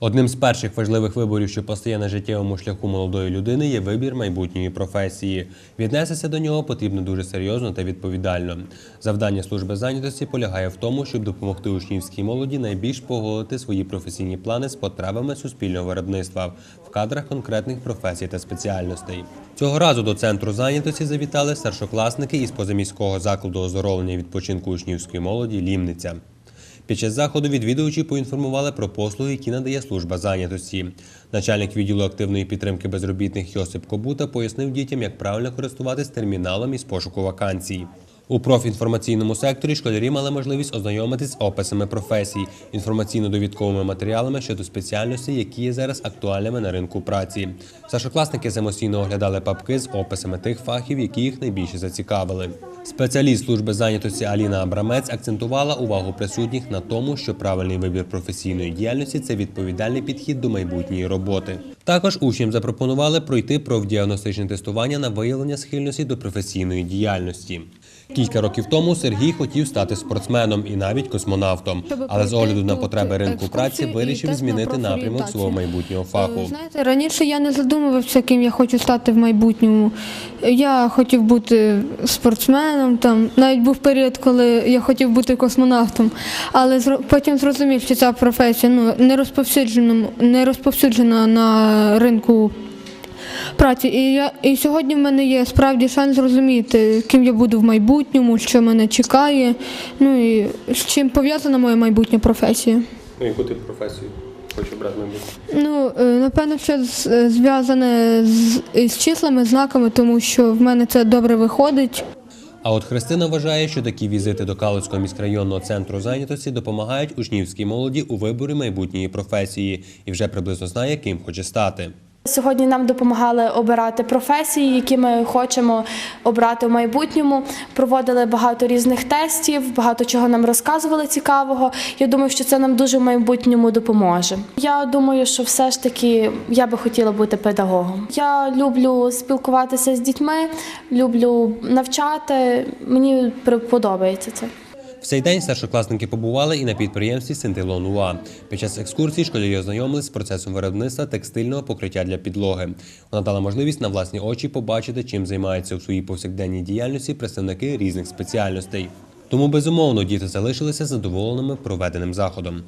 Одним з перших важливих виборів, що постає на життєвому шляху молодої людини, є вибір майбутньої професії. Віднестися до нього потрібно дуже серйозно та відповідально. Завдання служби зайнятості полягає в тому, щоб допомогти учнівській молоді найбільш поголити свої професійні плани з потребами суспільного виробництва в кадрах конкретних професій та спеціальностей. Цього разу до центру зайнятості завітали старшокласники із позаміського закладу оздоровлення і відпочинку учнівської молоді Лімниця. Під час заходу відвідувачі поінформували про послуги, які надає служба зайнятості. Начальник відділу активної підтримки безробітних Йосип Кобута пояснив дітям, як правильно користуватись терміналом із пошуку вакансій. У профінформаційному секторі школярі мали можливість ознайомитись з описами професій, інформаційно-довідковими матеріалами щодо спеціальностей, які є зараз актуальними на ринку праці. Старшокласники самостійно оглядали папки з описами тих фахів, які їх найбільше зацікавили. Спеціаліст служби зайнятості Аліна Абрамець акцентувала увагу присутніх на тому, що правильний вибір професійної діяльності це відповідальний підхід до майбутньої роботи. Також учням запропонували пройти профдіагностичне тестування на виявлення схильності до професійної діяльності. Кілька років тому Сергій хотів стати спортсменом і навіть космонавтом, але з огляду на потреби ринку праці вирішив змінити напрямок свого майбутнього фаху. Е, Знаєте, раніше я не задумувався, ким я хочу стати в майбутньому. Я хотів бути спортсменом, там навіть був період, коли я хотів бути космонавтом, але потім зрозумів, що ця професія ну, не розповсюджена, не розповсюджена на ринку праці. І, я, і сьогодні в мене є справді шанс зрозуміти, ким я буду в майбутньому, що мене чекає, ну і з чим пов'язана моя майбутня професія. Ну, яку ти професію хочу брати майбутнє? Ну, е, напевно, що е, зв'язане з, з числами, знаками, тому що в мене це добре виходить. А от Христина вважає, що такі візити до Калицького міськрайонного центру зайнятості допомагають учнівській молоді у виборі майбутньої професії і вже приблизно знає, ким хоче стати. Сьогодні нам допомагали обирати професії, які ми хочемо обрати в майбутньому. Проводили багато різних тестів, багато чого нам розказували цікавого. Я думаю, що це нам дуже в майбутньому допоможе. Я думаю, що все ж таки я би хотіла бути педагогом. Я люблю спілкуватися з дітьми, люблю навчати. Мені подобається це. В цей день старшокласники побували і на підприємстві Синтилон УА. Під час екскурсії школярі ознайомились з процесом виробництва текстильного покриття для підлоги. Вона дала можливість на власні очі побачити, чим займаються у своїй повсякденній діяльності представники різних спеціальностей. Тому безумовно діти залишилися задоволеними проведеним заходом.